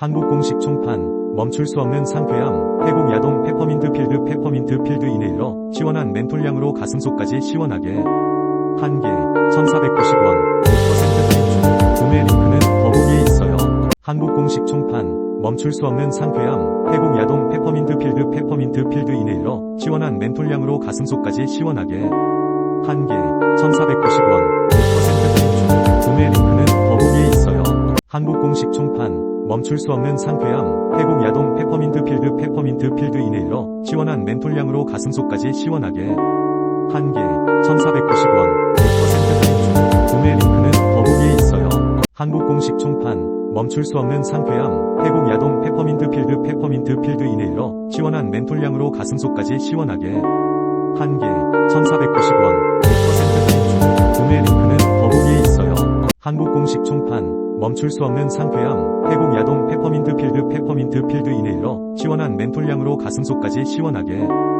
한국 공식 총판, 멈출 수 없는 상쾌함, 태국 야동 페퍼민트 필드 페퍼민트 필드 이네일러, 시원한 멘톨향으로 가슴속까지 시원하게. 한 개, 1490원, 100% 할인 중, 구매 링크는 더보기에 있어요. 한국 공식 총판, 멈출 수 없는 상쾌함, 태국 야동 페퍼민트 필드 페퍼민트 필드 이네일러, 시원한 멘톨향으로 가슴속까지 시원하게. 한 개, 1490원, 100% 할인 중, 구매 링크는 더보기에 있어요. 한국 공식 총판, 멈출 수 없는 상쾌함, 태국 야동 페퍼민트 필드 페퍼민트 필드 이네일러, 시원한 멘톨향으로 가슴속까지 시원하게. 한 개, 1490원, 100% 할인 중, 구매 링크는 더보기에 있어요. 한국 공식 총판, 멈출 수 없는 상쾌함, 태국 야동 페퍼민트 필드 페퍼민트 필드 이네일러, 시원한 멘톨향으로 가슴속까지 시원하게. 한 개, 1490원, 100% 할인 중, 구매 링크는 더보기에 있어요. 한국 공식 총판, 멈출 수 없는 상쾌함, 태국 필드 이네일러, 시원한 멘톨향으로 가슴속까지 시원하게.